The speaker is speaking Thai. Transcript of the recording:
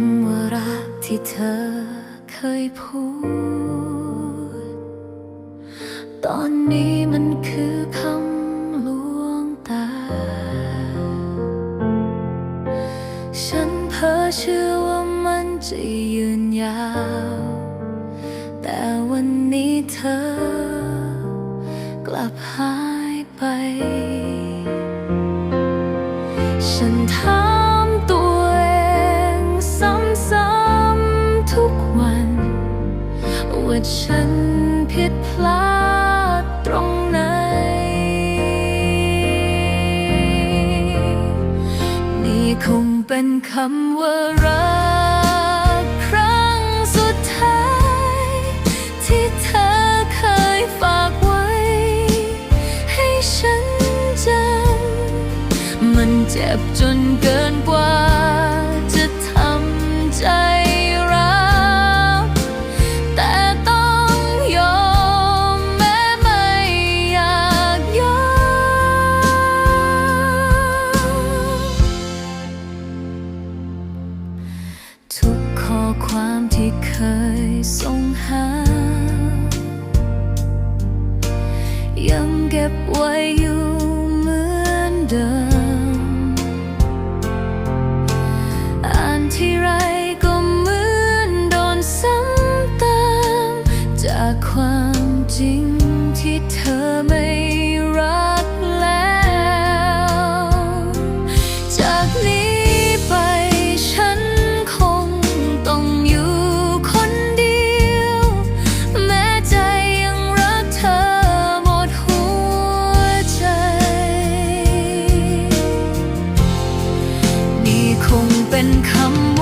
ำว่ารักที่เธอเคยพูด ตอนนี้มันคือคำลวงตา ฉันเพ้อเชื่อว่ามันจะยืนยาว แต่วันนี้เธอกลับหายไป ฉันถา คงเป็นคำว่ารักครั้งสุดท้าย ที่เธอเคยฝากไว้ ให้ฉันจำมันเจ็บจนเกินกว่า ทุกข้อความที่เคยส่งหา ยังเก็บไว้อยู่เหมือนเดิม อ่านที่ไรก็เหมือนโดนซ้ำเติมจากความจริงที่เธอไม่รัก เป็นคำว่า